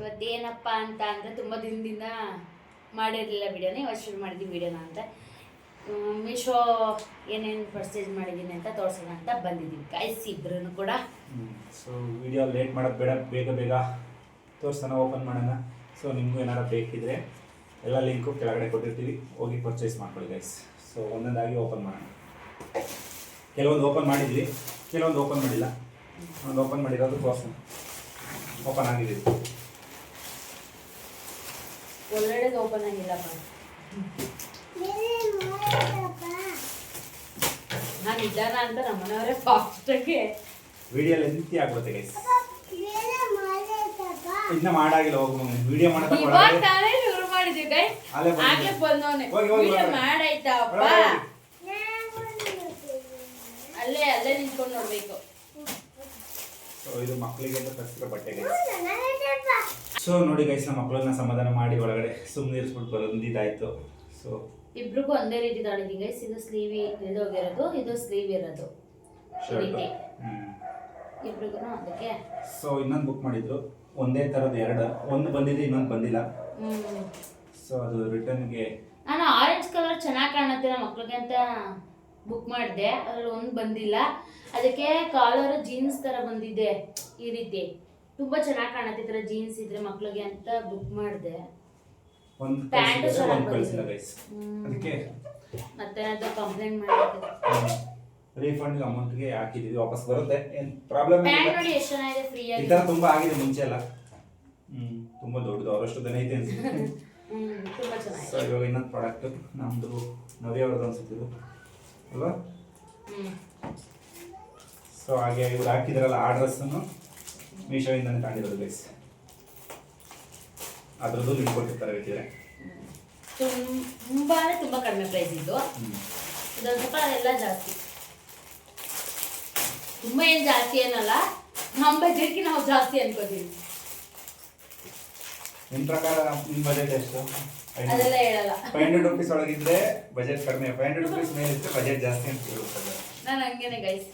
ಇವತ್ತೇನಪ್ಪ ಅಂತ ಅಂದರೆ ತುಂಬ ದಿನದಿಂದ ಮಾಡಿರಲಿಲ್ಲ ವಿಡಿಯೋನ ಇವತ್ತು ಶುರು ಮಾಡಿದ್ವಿ ವಿಡಿಯೋನ ಅಂತ. ಮೀಶೋ ಏನೇನು ಪರ್ಚೇಸ್ ಮಾಡಿದ್ದೀನಿ ಅಂತ ತೋರಿಸೋಣ ಅಂತ ಬಂದಿದ್ದೀನಿ ಕಾಯಿಸಿ ಇಬ್ರು ಕೂಡ. ಸೊ ವಿಡಿಯೋ ಲೇಟ್ ಮಾಡೋದು ಬೇಡ, ಬೇಗ ಬೇಗ ತೋರ್ಸೋಣ ಓಪನ್ ಮಾಡೋಣ. ಸೊ ನಿಮಗೂ ಏನಾರು ಬೇಕಿದ್ರೆ ಎಲ್ಲ ಲಿಂಕು ಕೆಳಗಡೆ ಕೊಟ್ಟಿರ್ತೀವಿ. ಹೋಗಿ ಪರ್ಚೇಸ್ ಮಾಡ್ಕೊಳ್ಳಿ ಗೈಸ್ ಸೊ ಒಂದೊಂದಾಗಿ ಓಪನ್ ಮಾಡೋಣ. ಕೆಲವೊಂದು ಓಪನ್ ಮಾಡಿದ್ವಿ, ಕೆಲವೊಂದು ಓಪನ್ ಮಾಡಿಲ್ಲ. ಒಂದು ಓಪನ್ ಮಾಡಿರೋದು ತೋರ್ಸೋಣ. ಓಪನ್ ಆಗಿದೆ. ಇದು. ಒಳ್ಳೆದು ಓಪನ್ ಆಗಿಲ್ಲಪ್ಪ ನಾನು ಇದ್ದಾನ ಅಂತ ನಮ್ಮನೆಯವರೇ ಫಾಸ್ಟಾಗಿ. ವಿಡಿಯೋ ಲೆಂತಿ ಆಗ್ಬಿಡುತ್ತೆ ಗೈಸ್ ಇದನ್ನ ಮಾಡಾಗಿಲ್ಲ ಹೋಗು ವಿಡಿಯೋ ಮಾಡೋದಕ್ಕೆ ಇವಾಗ ತಾನೇ ಶುರು ಮಾಡಿದ್ವಿ ಗೈಸ್ ಅಲ್ಲೇ ಬಂದಿದೆ. ಆಗ್ಲೇ ಬಂದವನೆ. ಹೋಗಿ, ಹೋಗಿ, ವಿಡಿಯೋ ಒಳಗಡೆ. ಮಾಡಾಯ್ತಪ್ಪ ಅಲ್ಲೇ ಅಲ್ಲೇ ನಿಂತ್ಕೊಂಡು ನೋಡ್ಬೇಕು. ಸೊ ಇದು ಮಕ್ಕಳಿಗೆ ಅಂತ ತರಿಸಿರೋ ಬಟ್ಟೆ ಗೈಸ್ ಸೊ ನೋಡಿ ಗೈಸ್ ನಮ್ಮ ಮಕ್ಕಳನ್ನ ಸಮಾಧಾನ ಮಾಡಿ ಒಳಗಡೆ ಸುಮ್ಮನೆ ಇರಿಸ್ಬಿಟ್ಟು ಬಂದಿದ್ದಾಯ್ತು ಸೊ ಇಬ್ರಿಗೂ ಒಂದೇ ರೀತಿ ತಗೊಂಡಿದ್ದೀವಿ ಗೈಸ್ ಇದು ಸ್ಲೀವ್ ಇಳಿದೋಗಿರೋದು ಇದು ಸ್ಲೀವ್ ಇರೋದು. ಇಬ್ರಿಗೂ ಅದಕ್ಕೆ ಸೊ ಇನ್ನೊಂದು ಬುಕ್ ಮಾಡಿದ್ರು. ಒಂದೇ ಥರದ್ದು ಎರಡು. ಒಂದು ಬಂದಿದೆ ಇನ್ನೊಂದು ಬಂದಿಲ್ಲ. ಸೊ ಅದು ರಿಟರ್ನ್ಗೆ ನಾನು ಆರೆಂಜ್ ಕಲರ್ ಚೆನ್ನಾಗಿ ಕಾಣುತ್ತೆ ನಮ್ಮ ಮಕ್ಳಿಗೆ ಅಂತ ಬುಕ್ ಮಾಡಿದೆ. ಅದ್ರಲ್ಲಿ ಒಂದು ಬಂದಿಲ್ಲ. ಅದಕ್ಕೆ ಕಾಲರ್ ಜೀನ್ಸ್ ತರ ಬಂದಿದೆ. ಈ ರೀತಿ. ತುಂಬಾ ಚೆನ್ನಾಗಿ ಕಾಣುತ್ತೆ ಈ ತರ ಜೀನ್ಸ್ ಇದ್ರೆ ಮಕ್ಳಿಗೆ ಅಂತ ಬುಕ್ ಮಾಡಿದೆ. ಒಂದು Pant ಚೆನ್ನಾಗ್ ಒಂದು ಕಳಿಸಿಲ್ಲ ಗೈಸ್ ಹ್ಮ್. ಅದಕ್ಕೆ ಮತ್ತೆ ಅದು ಕಂಪ್ಲೇಂಟ್ ಮಾಡಿದ್ದೆ ರೀಫಂಡ್ ಅಮೌಂಟ್ಗೆ ಹಾಕಿದೀವಿ ವಾಪಸ್ ಬರುತ್ತೆ. ಏನು ಪ್ರಾಬ್ಲಮ್ ಪ್ಯಾಂಟ್ ನೋಡಿ ಎಷ್ಟು ಚೆನ್ನಾಗಿದೆ ಫ್ರೀ ಈ ಆಗಿ ತುಂಬ ಆಗಿದೆ ಮುಂಚೆ ಎಲ್ಲ. ಹ್ಮ್ ತುಂಬ ದೊಡ್ಡದು ಅವರಷ್ಟು ದನ ಐತೆ ಅನ್ಸುತ್ತೆ. ಹ್ಮ್ ತುಂಬಾ ಸೊ ಚೆನ್ನಾಗಿದೆ ಇವಾಗ ಇನ್ನೊಂದು ಪ್ರಾಡಕ್ಟ್ ನಮ್ಮದು ನವ್ಯ ಅವ್ರದ್ದು ಅನ್ಸುತ್ತೆ ಇದು. ಅಲ್ವಾ? ಹ್ಮ್. ಸೊ ಹಾಗೆ ಇವ್ರು ಹಾಕಿದ್ರಲ್ಲ ಆ ಡ್ರೆಸ್ಸನ್ನು ಮೀಶೋಯಿಂದನೇ ತಗೊಂಡಿರೋದು ಗೈಸ್ ಅದ್ರದ್ದು ಲಿಂಕ್ ಕೊಟ್ಟಿರ್ತಾರೆ ಬೇಕಿದ್ರೆ ತುಂ- ತುಂಬಾನೇ ತುಂಬಾ ಕಡಿಮೆ ಪ್ರೈಸ್ ಇದು ಇದೊಂದು ಸ್ವಲ್ಪ ಎಲ್ಲ ಜಾಸ್ತಿ. ತುಂಬಾ ಏನು ಜಾಸ್ತಿ ಏನಲ್ಲ ನಮ್ಮ ಬಜೆಟ್ಗೆ ನಾವು ಜಾಸ್ತಿ ಅನ್ಕೋತೀವಿ. ನಿಮ್ ಪ್ರಕಾರ ನಿಮ್ಮ ಬಜೆಟ್ ಎಷ್ಟು? ಅದೆಲ್ಲ ಹೇಳಲ್ಲ. ಫೈವ್ ಹಂಡ್ರೆಡ್ ರುಪೀಸ್ ಒಳಗಿದ್ರೆ ಬಜೆಟ್ ಕಡಿಮೆ. ಫೈವ್ ಹಂಡ್ರೆಡ್ ರುಪೀಸ್ ಮೇಲೆ ಇದ್ರೆ ಬಜೆಟ್ ಜಾಸ್ತಿ ಅಂತ ಹೇಳುತ್ತದೆ. ನಾನು ಹಂಗೇನೆ ಗೈಸ್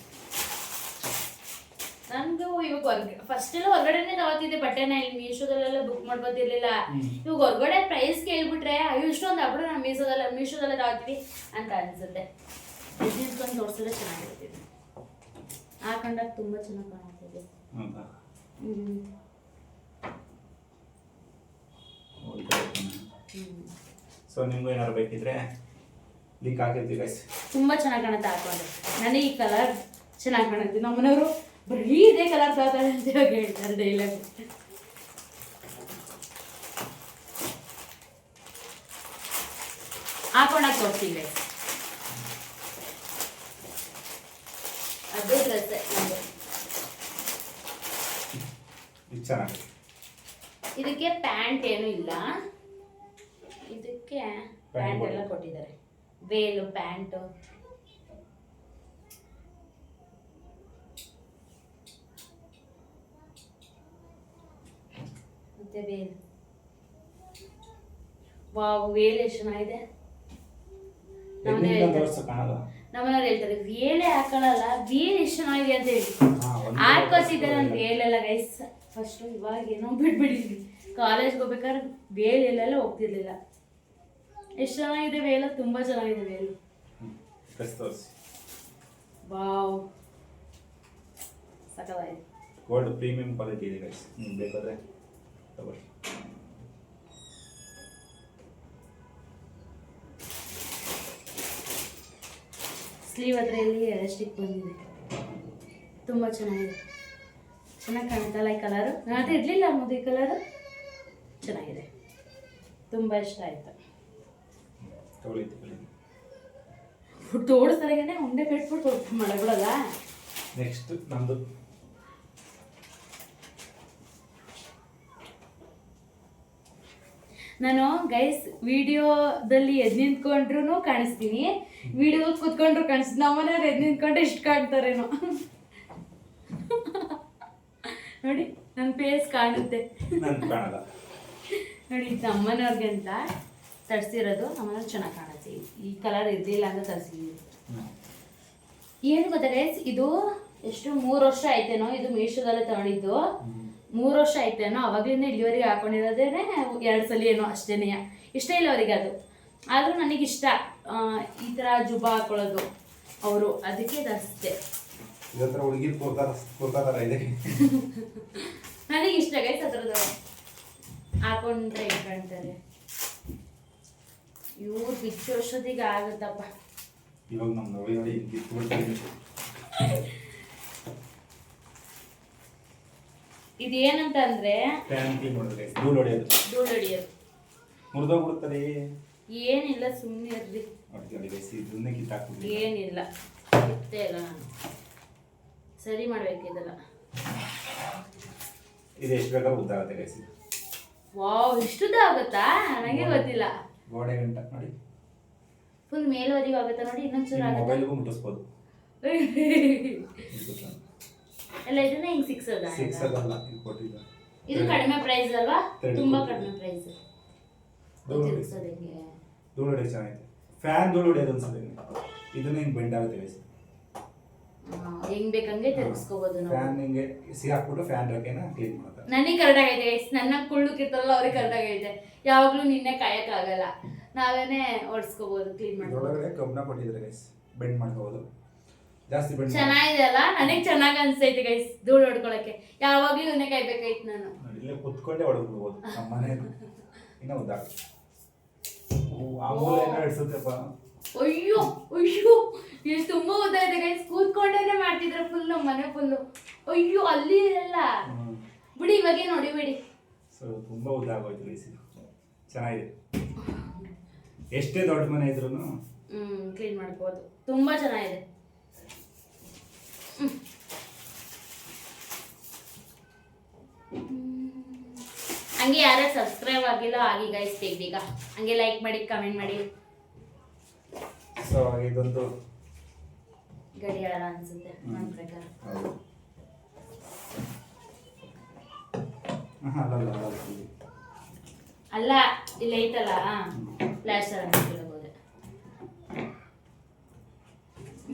ಹೊರ್ಗ ಫಸ್ಟ್ ಎಲ್ಲ ಹೊರಗಡೆನೆ ತಗೋತಿದ್ದೆ ಬಟ್ಟೆನ ಇಲ್ಲಿ ಮೀಶೋದಲ್ಲೆಲ್ಲ ಬುಕ್ ಮಾಡ್ಬೋದಿರ್ಲಿಲ್ಲ. ಇವಾಗ ಹೊರಗಡೆ ಪ್ರೈಸ್ ಕೇಳ್ಬಿಟ್ರೆ ಅಯ್ಯೋ ಇಷ್ಟೊಂದು ಹಬ್ಬ ನಾವು ಮೀಶೋದಲ್ಲ ಮೀಶೋದಲ್ಲೇ ತಗೋತೀವಿ ಅಂತ ಅನ್ಸುತ್ತೆ. ನಿಂತ್ಕೊಂಡು ತೋರಿಸಿದ್ರೆ ಚೆನ್ನಾಗಿರ್ತಿದೆ ಹಾಕೊಂಡಾಗ ತುಂಬಾ ಚೆನ್ನಾಗಿ ಕಾಣುತ್ತೆ. ಹೌದಾ? ಹ್ಮ್. ಹ್ಮ್. ಸೊ ನಿಮ್ಗೂ ಏನಾದ್ರು ಬೇಕಿದ್ರೆ ಲಿಂಕ್ ಹಾಕಿರ್ತೀವಿ ಗೈಸ್ ತುಂಬಾ ಚೆನ್ನಾಗಿ ಕಾಣುತ್ತೆ ಹಾಕೊಂಡ್ರೆ ನನಗೆ ಈ ಕಲರ್ ಚೆನ್ನಾಗಿ ಕಾಣುತ್ತೆ. ನಮ್ಮನೆಯವರು ಬರೀ ಇದೇ ಕಲರ್ ತಗೋತಾರೆ ಅಂತ ಹೇಳ್ತಾರೆ ಡೈಲಾಗ್ ಹಾಕೊಂಡಾಗ ತೋರಿಸ್ತೀವಿ ಅದೇ ಡ್ರೆಸ್ ಇದಕ್ಕೆ ಪ್ಯಾಂಟ್ ಏನು ಇಲ್ಲ. ಇದಕ್ಕೆ ಪ್ಯಾಂಟ್ ಎಲ್ಲ. ಕೊಟ್ಟಿದ್ದಾರೆ. Veil pant. Veil wow veil ಎಷ್ಟು ಚೆನ್ನಾಗಿದೆ ನಮ್ಮನೆಯವ್ರು ಹೇಳ್ತಾರೆ ವೇಲೆ ಹಾಕೊಳ್ಳಲ್ಲ ವೇಲ್ ಎಷ್ಟು ಚೆನ್ನಾಗಿದೆ ಅಂತ ಹೇಳಿ. ಹಾಕೋಸಿದ್ದೆ ನಾನು. ವೇಲೆಲ್ಲ ಗೈಸ್ ಫಸ್ಟ್ ಇವಾಗ ಏನೋ ಬಿಟ್ಬಿಟ್ಟಿದ್ವಿ ಕಾಲೇಜ್ಗೆ ಹೋಗ್ಬೇಕಾದ್ರೆ ವೇಲೆಲ್ಲ ಹೋಗ್ತಿರ್ಲಿಲ್ಲ. ಎಷ್ಟು ಚೆನ್ನಾಗಿದೆ ವೇಲು ತುಂಬಾ ಚೆನ್ನಾಗಿದೆ ವೇಲು ವಾವ್. ಸಕಲಾಗಿದೆ ಗೋಲ್ಡ್ ಪ್ರೀಮಿಯಂ ಕ್ವಾಲಿಟಿ ಇದೆ ಗೈಸ್ ನಿಮ್ಗೆ ಬೇಕಾದ್ರೆ. ಸ್ಲೀವ್ ಹತ್ರ ಇಲ್ಲಿ ಎಲಾಸ್ಟಿಕ್ ಬಂದಿದೆ. ತುಂಬ ಚೆನ್ನಾಗಿದೆ. ಚೆನ್ನಾಗಿ ಕಾಣುತ್ತಲ್ಲ ಈ ಕಲರು ನಾನು ಅದು ಇರಲಿಲ್ಲ ಅನ್ನೋದು ಈ ಕಲರು ಚೆನ್ನಾಗಿದೆ. ತುಂಬ ಇಷ್ಟ ಆಯಿತು. ತೋಡಿಸ್ದಾಗೇನೆ ಉಂಡೆ ಕಟ್ಬಿಟ್ಟು ಮಳೆಗಳಲ್ಲ ನೆಕ್ಸ್ಟ್ ನಮ್ಮದು ನಾನು ಗೈಸ್ ವಿಡಿಯೋದಲ್ಲಿ ಎದ್ ನಿಂತ್ಕೊಂಡ್ರು ಕಾಣಿಸ್ತೀನಿ. ವಿಡಿಯೋ ಕೂತ್ಕೊಂಡ್ರು ಕಾಣಿಸ್ತೀನಿ. ನಮ್ಮನೆಯವ್ರು ಎದ್ ನಿಂತ್ಕೊಂಡ್ರೆ ಇಷ್ಟು ಕಾಣ್ತಾರೇನೋ. ನೋಡಿ ನನ್ನ ಫೇಸ್ ಕಾಣುತ್ತೆ. ನೋಡಿ ಇದು ನಮ್ಮನೆಯವ್ರಿಗೆ ಅಂತ ತರಿಸಿರೋದು. ನಮ್ಮನೆಯವ್ರು ಚೆನ್ನಾಗಿ ಕಾಣುತ್ತೆ. ಈ ಕಲರ್ ಇರಲಿಲ್ಲ ಅಂತ ತರಿಸಿದ್ದೀವಿ. ಏನು ಗೊತ್ತಾ ಗೈಸ್ ಇದು ಎಷ್ಟು ಮೂರು ವರ್ಷ ಆಯ್ತೇನೋ ಇದು ಮೀಶೋದಲ್ಲೇ ತಗೊಂಡಿದ್ದು. ಮೂರು ವರ್ಷ ಆಯ್ತೇನೋ? ಅವಾಗಲಿಂದ ಇಲ್ಲಿವರೆಗೆ ಹಾಕೊಂಡಿರೋದೇನೆ ಎರಡು ಸಲ ಏನೋ ಅಷ್ಟೇನೆಯ ಇಷ್ಟ ಇಲ್ಲ ಅವರಿಗೆ ಅದು. ಆದರೂ ನನಗಿಷ್ಟ ಈ ಥರ ಜುಬಾ ಹಾಕೊಳ್ಳೋದು ಅವರು. ಅದಕ್ಕೆ ಅಷ್ಟೆ. ನನಗೆ ಇಷ್ಟ ನನಗಿಷ್ಟ ಗೈಸ್ ಅದ್ರದ್ದು. ಹಾಕೊಂಡ್ರೆ ಕಾಣ್ತಾರೆ ಇವ್ರು ಬಿಚ್ಚು ವರ್ಷದಿಗೆ ಆಗುತ್ತಪ್ಪ. ಇವಾಗ ನಮ್ಮ ನೋಡಿ ನೋಡಿ ಕಿತ್ಕೊಳ್ತೀವಿ ಇದೇನಂತ ಅಂದ್ರೆ ಧೂಳು ಹೊಡೆಯೋದು. ಧೂಳು ಹೊಡಿಯೋದು. ಏನಿಲ್ಲ ಸುಮ್ಮನೆ ಇರ್ರಿ ಇದನ್ನೇ ಕಿತ್ತಾಕ್ಬಿಡಿ ಏನಿಲ್ಲ ಇಲ್ಲ ಸರಿ ಮಾಡ್ಬೇಕು ಇದೆಲ್ಲ. ಇದು ಎಷ್ಟು ಉದ್ದ ಆಗುತ್ತೆ ಗೈಸ್ ವಾವ್ ಇಷ್ಟುದ ಆಗುತ್ತಾ? ನನಗೆ ಗೊತ್ತಿಲ್ಲ. ಗೋಡೆ ಗಂಟ ನೋಡಿ. ಫುಲ್ ಮೇಲ್ವರೆಗೂ ಆಗುತ್ತಾ ನೋಡಿ ಇನ್ನೊಂಚೂರು ಆಗುತ್ತೆ? ಮೊಬೈಲ್ಗೂ ಮುಟ್ಟಿಸ್ಬೋದು. ಎಲ್ಲ ಇದನ್ನ ಹಿಂಗ್ ಸಿಕ್ಸ್ ಸಿಕ್ಸ್ ಅದಲ್ಲ ಇದು ಕೊಟ್ಟಿದ್ದಾರೆ ಇದು ಕಡಿಮೆ ಪ್ರೈಸ್ ಅಲ್ವಾ? ತುಂಬಾ ಕಡಿಮೆ ಪ್ರೈಸ್ ಧೂಳು ಹೊಡಿ. ಧೂಳು ಹೊಡೆಯೋದು ಚೆನ್ನಾಗಿದೆ. ಫ್ಯಾನ್ ಧೂಳು ಹೊಡೆಯೋದು ಅನ್ಸುತ್ತೆ ಇದನ್ನ ಹಿಂಗ್ ಬೆಂಡ್ ಆಗುತ್ತೆ ಗೈಸಿ ಹೆಂಗ್ ಬೇಕಂಗೆ ತಿರ್ಗಿಸ್ಕೋಬಹುದು ನಾವು. ಫ್ಯಾನ್ ಹಿಂಗೆ ಸಿ ಹಾಕ್ಬಿಟ್ಟು ಫ್ಯಾನ್ ರೆಕ್ಕೆನ ಕ್ಲೀನ್ ಮಾಡ್ತಾರೆ ನನಗೆ ಕರೆಕ್ಟ್ ಆಗೈತೆ. ನನ್ನ ಕುಳ್ಳುಕಿರ್ತಾರಲ್ಲ ಅವ್ರಿಗೆ ಕರೆಕ್ಟ್ ಆಗೈತೆ. ಯಾವಾಗ್ಲೂ ನಿನ್ನೆ ಕಾಯಕ್ಕಾಗಲ್ಲ ನಾವೇನೆ ಓಡಿಸ್ಕೋಬಹುದು ಕ್ಲೀನ್ ಮಾಡ್ಬೋದು ಕಬ್ಬನ ಕೊಟ್ಟಿದ್ದಾರೆ ಗೈಸ್ ಬೆಂಡ್ ಮಾಡ್ಕೋಬೋದು. ಜಾಸ್ತಿ ಬೆಂಡ್ ಚೆನ್ನಾಗಿದೆ ಅಲ್ಲ ನನಗೆ ಚೆನ್ನಾಗಿ ಅನ್ಸೈತೆ ಗೈಸ್ ಧೂಳು ಹೊಡ್ಕೊಳಕ್ಕೆ. ಯಾವಾಗ್ಲೂ ಇವನ್ನೇ ಕಾಯ್ಬೇಕಾಯ್ತು ನಾನು. ಇಲ್ಲೇ ಕುತ್ಕೊಂಡೇ ಹೊಡೆದ್ಬಿಡ್ಬೋದು ನಮ್ಮ ಮನೆ ಇನ್ನ ಉದ್ದ. ಆ ಮೂಲೆ ಏನೋ ಹಿಡ್ಸುತ್ತಪ್ಪ ಅಯ್ಯೋ ಅಯ್ಯೋ ಇಲ್ಲಿ ತುಂಬಾ ಉದ್ದ ಇದೆ ಗೈಸ್ ಕೂತ್ಕೊಂಡೇನೆ ಮಾಡ್ತಿದ್ರೆ ಫುಲ್ ಮನೆ ಫುಲ್ಲು ಅಯ್ಯೋ ಅಲ್ಲಿ ಇರಲ್ಲ. ಬಿಡಿ ಇವಾಗೇ ನೋಡಿ ಬಿಡಿ. ಸೊ ತುಂಬಾ ಉದ್ದ ಆಗೋಯ್ತು ಇದು. ಚೆನ್ನಾಗಿದೆ. ಎಷ್ಟೇ ದೊಡ್ಡ ಮನೆ ಇದ್ರೂ ಹ್ಮ್ ಕ್ಲೀನ್ ಮಾಡ್ಬೋದು. ತುಂಬಾ ಚೆನ್ನಾಗಿದೆ. ಹಂಗೆ ಯಾರೇ ಸಬ್ಸ್ಕ್ರೈಬ್ ಆಗಿಲ್ಲ ಆಗಿ ಗೈಸ್ ಬೇಗ ಹಂಗೆ ಲೈಕ್ ಮಾಡಿ ಕಮೆಂಟ್ ಮಾಡಿ. ಸೊ ಇದೊಂದು ಗಡಿಯಾರ ಅನ್ಸುತ್ತೆ ನನ್ನ ಪ್ರಕಾರ. ಅಲ್ಲ ಇಲ್ಲಿ. ಐತಲ್ಲ ಫ್ಲಾಶರ್ ಅಂತ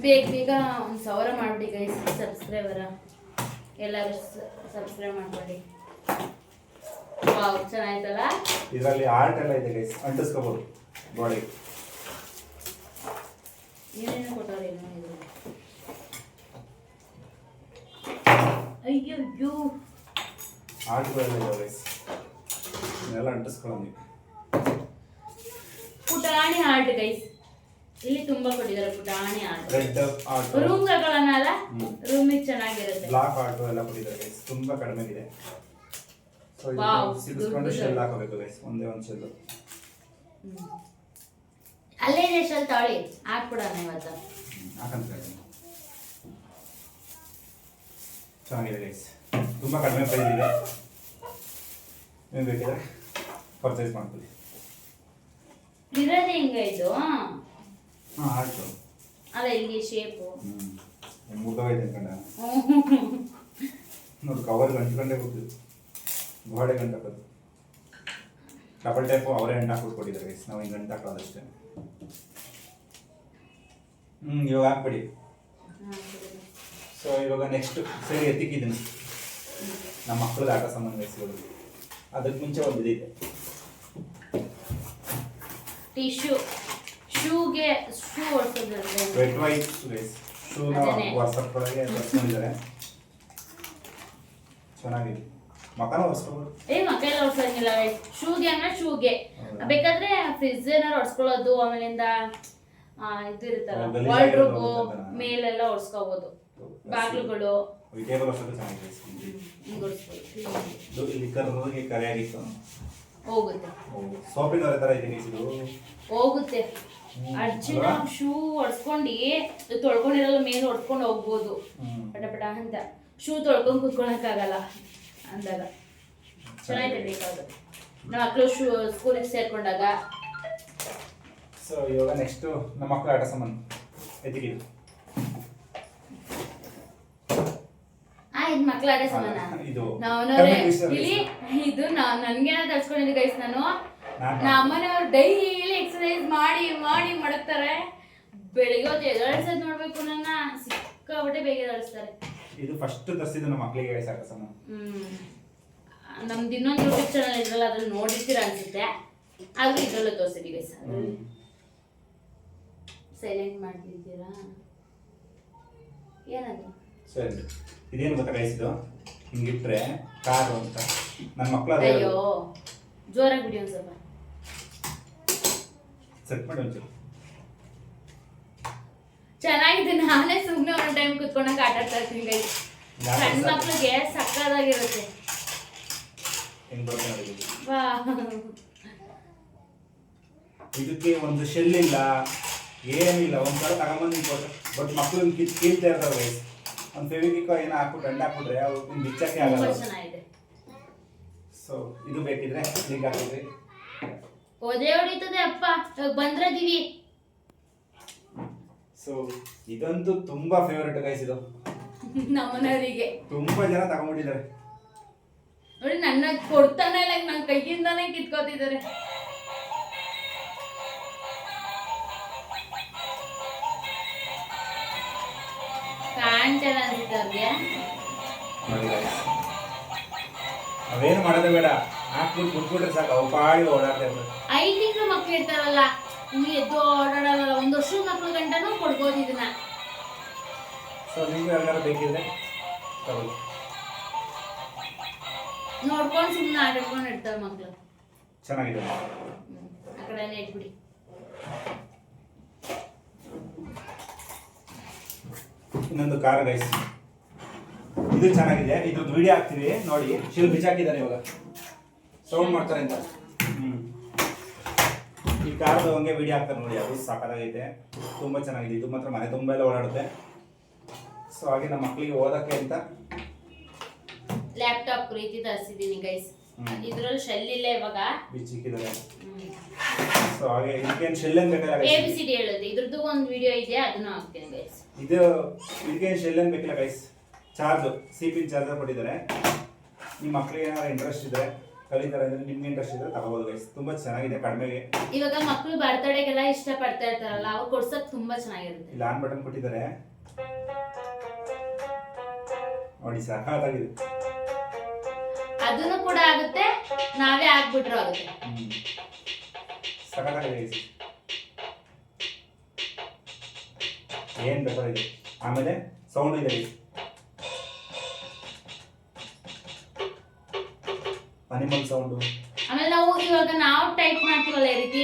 ಬೇಗ ಬೇಗ ಒಂದು ಸಾವಿರ ಮಾಡಿ ಗೈಸ್ ಸಬ್ಸ್ಕ್ರೈಬರ ಎಲ್ಲರೂ ಸಬ್ಸ್ಕ್ರೈಬ್ ಮಾಡ್ಕೊಳ್ಳಿ ವಾವ್ ಚೆನ್ನಾಯ್ತಲ್ಲ? ಇದರಲ್ಲಿ ಆರ್ಟ್ ಎಲ್ಲ ಇದೆ ಗೈಸ್ ಅಂಟಿಸ್ಕೋಬೋದು ಬಾಡಿ ಏನೇನು ಕೊಟ್ಟವ್ರೆ ಅಯ್ಯೋ ಅಯ್ಯೋ ಆರ್ಟ್ಗಳೆಲ್ಲ ಇದಾವೆ ಗೈಸ್ ಇದನ್ನೆಲ್ಲ ಅಂಟಿಸ್ಕೊಳ್ಳೋದು ನೀವು. ಪುಟಾಣಿ ಆರ್ಟ್ ಗೈಸ್ ಇಲ್ಲಿ ತುಂಬಾ ಕೊಟ್ಟಿದ್ದಾರೆ ಪುಟಾಣಿ ಆಟೋ. ರೆಡ್ ಆರ್ಟ್ ರೂಮ್ ತಗೊಳ್ಳೋಣ ರೂಮ್ ರೂಮಿಗೆ ಚೆನ್ನಾಗಿರುತ್ತೆ. ಬ್ಲಾಕ್ ಆರ್ಟ್ ಎಲ್ಲ ಕೊಟ್ಟಿದ್ದಾರೆ ಗೈಸ್ ತುಂಬಾ ಕಡಿಮೆ ಇದೆ. ಸೊ ಸಿಡಿಸ್ಕೊಂಡು. ಶೆಲ್ ಹಾಕೋಬೇಕು ಗೈಸ್ ಒಂದೇ ಒಂದು ಶೆಲ್ಲು ಅಲ್ಲೇ ಇದೆ ಶೆಲ್ ತಾಳಿ. ಹಾಕ್ಬಿಡೋಣ ಇವತ್ತು. ಹಾಕಂತ ಚೆನ್ನಾಗಿದೆ ಗೈಸ್ ತುಂಬಾ ಕಡಿಮೆ ಪ್ರೈಸ್ ಇದೆ. ನೀವು ಬೇಕಿದ್ರೆ ಪರ್ಚೇಸ್ ಮಾಡ್ಕೊಳ್ಳಿ. ಇರೋದು ಹೆಂಗ ಇದು? ಹಾಂ ಅಲ್ಲ ಇಲ್ಲಿ ಶೇಪು ಹ್ಞೂ ಮುಗ್ದೋಗೈತೆ ಅನ್ಕೊಂಡ ನೋಡಿ ಕವರ್ ಗಂಟ್ಕೊಂಡೇ ಹೋಗ್ತಿದ್ದು ಗೋಡೆ ಗಂಟು ಹಾಕೋದು ಡಬಲ್ ಟೈಪು ಅವರೇ ಎಂಟು ಹಾಕ್ಬಿಟ್ಟು ಕೊಟ್ಟಿದ್ದಾರೆ ಗೈಸ್ ನಾವು ಹಿಂಗೆ ಗಂಟು ಹಾಕೋದಷ್ಟೇ ಹ್ಞೂ ಇವಾಗ ಹಾಕ್ಬಿಡಿ. ಸೊ ಇವಾಗ ನೆಕ್ಸ್ಟ್ ಸರಿ ಎತ್ತಿಕ್ಕಿದ್ದೀನಿ ನಮ್ಮ ಮಕ್ಕಳಿಗೆ ಆಟ ಸಾಮಾನು ಗೈಸ್ಗಳು ಅದಕ್ಕೆ ಮುಂಚೆ ಒಂದು ಇದೈತೆ ಟಿಶ್ಯೂ ಶೂಗೆ ಶೂ ಓಡಿಸೋದ್ರಲ್ಲಿ ವೆಟ್ ಗೈಸ್ ಶೂನ. ವಾಟ್ಸಪ್ ಒಳಗೆ ತರಿಸ್ಕೊಂಡಿದ್ದಾರೆ ಚೆನ್ನಾಗಿದೆ. ಮಕ್ಕಳ ಹೊಸ್ಕೊಬೋದು ಏ ಮಕ್ಕಳೆಲ್ಲ ಓಡಿಸೋಂಗಿಲ್ಲ ಶೂಗೆ ಅಂದ್ರೆ ಶೂಗೆ? ಬೇಕಾದ್ರೆ ಫ್ರಿಜ್ ಏನಾರು ಓಡಿಸ್ಕೊಳ್ಳೋದು ಆಮೇಲಿಂದ ಇದು ಇರುತ್ತಲ್ಲ ವಾರ್ಡ್ರೋಬು ಮೇಲೆಲ್ಲ ಓಡಿಸ್ಕೋಬೋದು ಬಾಗಿಲುಗಳು. ಟೇಬಲ್ ಹೊಸದು ಚೆನ್ನಾಗಿದೆ. ಇದು ಇಲ್ಲಿ ಕರ್ರಗೆ ಕರೆ ಆಗಿತ್ತು ಹೋಗುತ್ತೆ. ಸೋಪಿನ ಹೊರೆ ಥರ ಇದೆ ಇದು ಹೋಗುತ್ತೆ. ಹ್ಮ್. ಅರ್ಜಿನ ಶೂ ಹೊಡ್ಸ್ಕೊಂಡು ತೊಳ್ಕೊಂಡಿರಲ್ಲ ಮೇಲೆ ಹೊಡ್ಸ್ಕೊಂಡು ಹೋಗ್ಬೋದು. ಪಟ ಪಟ ಅಂತ. ಶೂ ತೊಳ್ಕೊಂಡು ಕುತ್ಕೊಳಕ್ಕಾಗಲ್ಲ ಅಂದಾಗ. ಚೆನ್ನಾಗಿದೆ ಬೇಕಾದ್ರು. ನಮ್ಮ ಮಕ್ಕಳು ಶೂ ಸ್ಕೂಲಿಗೆ ಸೇರ್ಕೊಂಡಾಗ. ಸೊ ಇವಾಗ ನೆಕ್ಸ್ಟು ನಮ್ಮ ಮಕ್ಕಳು ಆಟ ಸಾಮಾನು ಎತ್ತಿಗೆ ಇದು ಮಕ್ಳ ಸಮಾನ ಇದು ನಾವನವ್ರೆ ಇಲ್ಲಿ ಇದು ನಾ- ನನ್ಗೇನ ತರ್ಸ್ಕೊಂಡಿದ್ದೆ ಗೈಸ್ ನಾನು. ನಮ್ಮ ಮನೆಯವ್ರು ಡೈಲಿ ಎಕ್ಸರ್ಸೈಸ್ ಮಾಡಿ ಮಾಡಿ ಮಡಗ್ತಾರೆ. ಬೆಳಿಗ್ಗೆ ಹೊತ್ತು ಎದಳ್ಸೋದು ನೋಡ್ಬೇಕು ನನ್ನ. ಸಿಕ್ಕಾಬಿಟ್ಟೆ ಬೇಗ ಎದಳಿಸ್ತಾರೆ. ಇದು ಫಸ್ಟ್ ತರಿಸಿದ್ದು ನಮ್ಮ ಮಕ್ಕಳಿಗೆ ಗೈಸ್ ಸಾಮಾನು ಹ್ಮ್. ನಮ್ದು ಇನ್ನೊಂದು ಯೂಟ್ಯೂಬ್ ಚಾನಲ್ ಇದ್ರಲ್ಲ ಅದ್ರಲ್ಲಿ ನೋಡಿರ್ತೀರ ಅನ್ಸುತ್ತೆ. ಆದ್ರೂ ಇದ್ರಲ್ಲೂ ತೋರಿಸ್ತೀವಿ ಗೈಸ್ ಸೈಲೆಂಟ್ ಮಾಡ್ತಿದ್ದೀರಾ? ಏನದು ಸರಿ. ಇದೇನು ಗೊತ್ತಾ ಇದು? ಹಿಂಗಿಟ್ರೆ ಕಾರು ಅಂತ. ನನ್ನ ಮಕ್ಕಳು ಅಯ್ಯೋ ಜೋರಾಗಿ ಬಿಡಿ ಒಂದು ಸ್ವಲ್ಪ ಸೆಟ್ ಮಾಡಿ ಒಂಚೂರು. ಚೆನ್ನಾಗಿದೆ ನಾನೇ ಸುಮ್ಮನೆ ಒಂದು ಟೈಮ್ ಕುತ್ಕೊಂಡಾಗ ಆಟ ಆಡ್ತಾ ಇರ್ತೀನಿ ಯಾಕೆ ಸಣ್ಣ? ಮಕ್ಳಿಗೆ ಸಕ್ಕದಾಗಿರುತ್ತೆ. ಇದಕ್ಕೆ ಒಂದು ಶೆಲ್ ಇಲ್ಲ ಏನಿಲ್ಲ ಒಂದ್ಸಲ ತಗೊಂಬಂದು ಬಟ್ ಮಕ್ಕಳು ಕೀಳ್ತಾ ಇರ್ತಾರೆ ಗೈಸ್ ಒಂದು ಫೆವಿಕಿಕ್ ಏನೋ ಹಾಕ್ಬಿಟ್ಟು ಗಂಡ ಹಾಕ್ಬಿಟ್ರೆ ಅವ್ರು ನಿಮ್ಗೆ ಬಿಚ್ಚಕ್ಕೆ ಆಗಲ್ಲ. ಸೊ ಇದು ಬೇಕಿದ್ರೆ ಲಿಂಕ್ ಹಾಕಿದ್ರಿ. ಒದೆ ಹೊಡಿತದೆ ಅಪ್ಪ. ಬಂದ್ರೆ ದಿವಿ ಸೊ ಇದಂತೂ ತುಂಬಾ ಫೇವರೇಟ್ ಗೈಸ್ ಇದು. ನಮ್ಮನವರಿಗೆ ತುಂಬಾ ಜನ ತಗೊಂಡ್ಬಿಟ್ಟಿದ್ದಾರೆ. ನೋಡಿ ನನ್ನ ಕೊಡ್ತಾನೆ ಇಲ್ಲ ನನ್ನ ಕೈಯಿಂದಾನೇ ಕಿತ್ಕೋತಿದ್ದಾರೆ. ಕಾಣ್ತಲ್ಲ. ಅವೇನು ಮಾಡೋದು ಬೇಡ. ಹಾಕ್ಬಿಟ್ಟು ಬಿಟ್ಬಿಟ್ರೆ ಸಾಕು. ಅವು ಪಾಡಿ ಓಡಾಡ್ತಾ ಇರ್ತದೆ ಐದು ತಿಂಗಳು ಮಕ್ಳು ಇರ್ತಾರಲ್ಲ ಇನ್ನು ಎದ್ದು ಓಡಾಡಲ್ಲ ಒಂದು ವರ್ಷ ಮಕ್ಳು ಗಂಟನೂ ಕೊಡ್ಬೋದು ಇದನ್ನ. ಸೊ ನಿಮ್ಗೆ ಯಾರು ಬೇಕಿದ್ರೆ ತಗೊಳ್ಳಿ. ನೋಡ್ಕೊಂಡು ಸುಮ್ಮನೆ ಆಟಾಡ್ಕೊಂಡು ಇರ್ತಾರೆ ಮಕ್ಳು. ಚೆನ್ನಾಗಿದೆ. ಆ ಕಡೆನೇ ಇಟ್ಬಿಡಿ. ಇನ್ನೊಂದು ಕಾರ್ ಗೈಸ್ ಇದು ಚೆನ್ನಾಗಿದೆ. ಇದೊಂದು ವಿಡಿಯೋ ಹಾಕ್ತೀವಿ. ನೋಡಿ ಶಿಲ್ ಬಿಚ್ಚಾಕಿದ್ದಾರೆ ಇವಾಗ. ಸೌಂಡ್ ಮಾಡ್ತಾರೆ ಅಂತ. ಹ್ಮ್. ಈ ಕಾರ್ ಹಂಗೆ ವಿಡಿಯೋ ಹಾಕ್ತಾರೆ ನೋಡಿ. ಅದು ಸಾಕಾಗೈತೆ ತುಂಬ ಚೆನ್ನಾಗಿದೆ. ಇದು ಮಾತ್ರ ಮನೆ ತುಂಬ ಎಲ್ಲ ಓಡಾಡುತ್ತೆ. ಸೊ ಹಾಗೆ ನಮ್ಮ ಮಕ್ಕಳಿಗೆ ಓದಕ್ಕೆ ಅಂತ ಲ್ಯಾಪ್ಟಾಪ್ ರೀತಿ ತರಿಸಿದ್ದೀನಿ ಗೈಸ್. ಇದ್ರಲ್ಲಿ ಶೆಲ್ ಇಲ್ಲ ಇವಾಗ. ಬಿಚ್ಚಿಕ್ಕಿದ್ದಾರೆ ಸೊ ಹಾಗೆ ಇದಕ್ಕೇನು ಶೆಲ್ ಏನು ಬೇಕಲ್ಲ ಎ? ಬಿ ಸಿ ಡಿ ಹೇಳುತ್ತೆ ಇದ್ರದ್ದು ಒಂದು ವಿಡಿಯೋ ಇದೆ ಅದನ್ನು ಹಾಕ್ತೀನಿ ಗೈಸ್ ಇದು ಇದಕ್ಕೇನು ಶೆಲ್ ಏನು ಬೇಕಿಲ್ಲ guys charge C P charger ಕೊಟ್ಟಿದ್ದಾರೆ. ನಿಮ್ಮ ಮಕ್ಕಳಿಗೆ ಏನಾದ್ರು ಇಂಟ್ರೆಸ್ಟ್ ಇದೆ ಕಲಿತಾರೆ ಅಂದ್ರೆ ನಿಮ್ಗೆ ಇಂಟ್ರೆಸ್ಟ್ ಇದ್ರೆ ತಗೋಬೋದು ಗೈಸ್ ತುಂಬಾ ಚೆನ್ನಾಗಿದೆ ಕಡಿಮೆಗೆ. ಇವಾಗ ಮಕ್ಕಳು ಬರ್ತಡೆಗೆಲ್ಲ ಇಷ್ಟ ಪಡ್ತಾ ಇರ್ತಾರಲ್ಲ ಅವ್ರು ಕೊಡ್ಸಕ್ ತುಂಬಾ ಚೆನ್ನಾಗಿರುತ್ತೆ. ಇಲ್ಲಿ ಆನ್ ಬಟನ್ ಕೊಟ್ಟಿದ್ದಾರೆ. ನೋಡಿ ಸಾಕಾಗಿದೆ ಅದನ್ನು ಕೂಡ ಆಗುತ್ತೆ ನಾವೇ ಆಗ್ಬಿಟ್ರು ಆಗುತ್ತೆ. ಏನ್ ಬೇಕಾದ್ರೆ ಇದೆ. ಆಮೇಲೆ ಸೌಂಡ್ ಇದೆ. ಅನಿಮಲ್ ಸೌಂಡ್ ಆಮೇಲೆ ನಾವು ಇವಾಗ ನಾವು ಟೈಪ್ ಮಾಡ್ತೀವಲ್ಲ ಈ ರೀತಿ